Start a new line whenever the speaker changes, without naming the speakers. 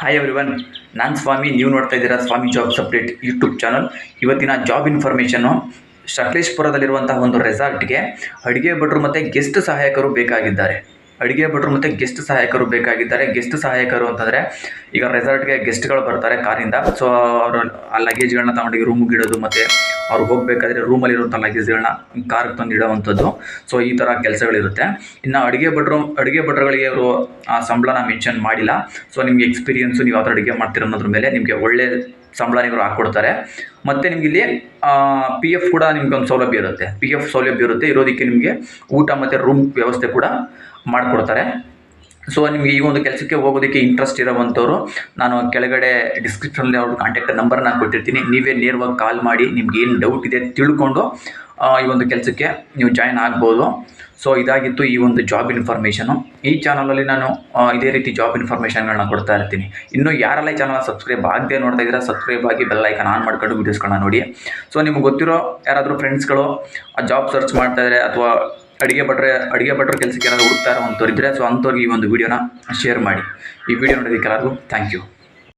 Hi everyone ನಾನು ಸ್ವಾಮಿ, ನೀವು ನೋಡ್ತಾ ಇದ್ದೀರಾ ಸ್ವಾಮಿ ಜಾಬ್ ಸಪ್ರೇಟ್ ಯೂಟ್ಯೂಬ್ ಚಾನಲ್ ಇವತ್ತಿನ ಜಾಬ್ ಇನ್ಫಾರ್ಮೇಷನು ಸಕಲೇಶ್ಪುರದಲ್ಲಿರುವಂತಹ ಒಂದು ರೆಸಾರ್ಟ್ಗೆ ಅಡುಗೆ ಭಟ್ರು ಮತ್ತು ಗೆಸ್ಟ್ ಸಹಾಯಕರು ಬೇಕಾಗಿದ್ದಾರೆ. ಅಡುಗೆ ಭಟ್ರು ಮತ್ತು ಗೆಸ್ಟ್ ಸಹಾಯಕರು ಬೇಕಾಗಿದ್ದಾರೆ. ಗೆಸ್ಟ್ ಸಹಾಯಕರು ಅಂತಂದರೆ ಈಗ ರೆಸಾರ್ಟ್ಗೆ ಗೆಸ್ಟ್ಗಳು ಬರ್ತಾರೆ ಕಾರಿಂದ. ಸೊ ಅವರು ಆ ಲಗೇಜ್ಗಳನ್ನ ತಗೊಂಡೋಗಿ ರೂಮಿಗೆ ಇಡೋದು ಮತ್ತು ಅವ್ರು ಹೋಗಬೇಕಾದ್ರೆ ರೂಮಲ್ಲಿರುವಂಥ ಲಗೇಜ್ಗಳನ್ನ ಕಾರ್ಗೆ ತಂದು ಇಡೋವಂಥದ್ದು. ಸೊ ಈ ಥರ ಕೆಲಸಗಳಿರುತ್ತೆ. ಇನ್ನು ಅಡುಗೆ ಭಟ್ರು ಅಡುಗೆ ಭಟ್ರುಗಳಿಗೆ ಅವರು ಆ ಸಂಬಳನ ಮೆನ್ಷನ್ ಮಾಡಿಲ್ಲ. ಸೊ ನಿಮಗೆ ಎಕ್ಸ್ಪೀರಿಯನ್ಸು ನೀವು ಯಾವ ಥರ ಅಡುಗೆ ಮಾಡ್ತೀರ ಅನ್ನೋದ್ರ ಮೇಲೆ ನಿಮಗೆ ಒಳ್ಳೆ ಸಂಬಳ ಇವರು ಹಾಕ್ಕೊಡ್ತಾರೆ ಮತ್ತು ನಿಮ್ಗೆ ಇಲ್ಲಿ ಪಿ ಎಫ್ ಕೂಡ ನಿಮ್ಗೆ ಒಂದು ಸೌಲಭ್ಯ ಇರುತ್ತೆ. ಪಿ ಎಫ್ ಸೌಲಭ್ಯ ಇರುತ್ತೆ. ಇರೋದಕ್ಕೆ ನಿಮಗೆ ಊಟ ಮತ್ತು ರೂಮ್ ವ್ಯವಸ್ಥೆ ಕೂಡ ಮಾಡಿಕೊಡ್ತಾರೆ. ಸೊ ನಿಮಗೆ ಈ ಒಂದು ಕೆಲಸಕ್ಕೆ ಹೋಗೋದಕ್ಕೆ ಇಂಟ್ರೆಸ್ಟ್ ಇರೋವಂಥವ್ರು, ನಾನು ಕೆಳಗಡೆ ಡಿಸ್ಕ್ರಿಪ್ಷನಲ್ಲಿ ಅವ್ರ ಕಾಂಟ್ಯಾಕ್ಟ್ ನಂಬರ್ ನಾನು ಕೊಟ್ಟಿರ್ತೀನಿ. ನೀವೇ ನೇರವಾಗಿ ಕಾಲ್ ಮಾಡಿ, ನಿಮ್ಗೆ ಏನು ಡೌಟ್ ಇದೆ ತಿಳ್ಕೊಂಡು ಈ ಒಂದು ಕೆಲಸಕ್ಕೆ ನೀವು ಜಾಯ್ನ್ ಆಗ್ಬೋದು. ಸೊ ಇದಾಗಿತ್ತು ಈ ಒಂದು ಜಾಬ್ ಇನ್ಫಾರ್ಮೇಷನು ಈ ಚಾನಲಲ್ಲಿ ನಾನು ಇದೇ ರೀತಿ ಜಾಬ್ ಇನ್ಫಾರ್ಮೇಷನ್ಗಳನ್ನ ಕೊಡ್ತಾ ಇರ್ತೀನಿ. ಇನ್ನು ಯಾರೆಲ್ಲ ಚಾನಲ್ ಸಬ್ಸ್ಕ್ರೈಬ್ ಆಗದೆ ನೋಡ್ತಾ ಇದ್ದೀರಾ ಸಬ್ಸ್ಕ್ರೈಬ್ ಆಗಿ ಬೆಲ್ ಐಕನ್ ಆನ್ ಮಾಡ್ಕೊಂಡು ವೀಡಿಯೋಸ್ಗಳನ್ನ ನೋಡಿ. ಸೊ ನಿಮ್ಗೆ ಗೊತ್ತಿರೋ ಯಾರಾದರೂ ಫ್ರೆಂಡ್ಸ್ಗಳು ಆ ಜಾಬ್ ಸರ್ಚ್ ಮಾಡ್ತಾ ಇದ್ದಾರೆ ಅಥವಾ ಅಡುಗೆ ಭಟ್ರೆ ಅಡುಗೆ ಭಟ್ರ ಕೆಲಸಕ್ಕೆ ಏನಾದರೂ ಹುಡುಕ್ತಾರೋ ಇದ್ದರೆ ಸೊ ಅಂಥವ್ರಿಗೆ ಈ ಒಂದು ವಿಡಿಯೋನ ಶೇರ್ ಮಾಡಿ. ಈ ವಿಡಿಯೋ ನೋಡೋದಕ್ಕೆ ಎಲ್ಲರಿಗೂ ಥ್ಯಾಂಕ್ ಯು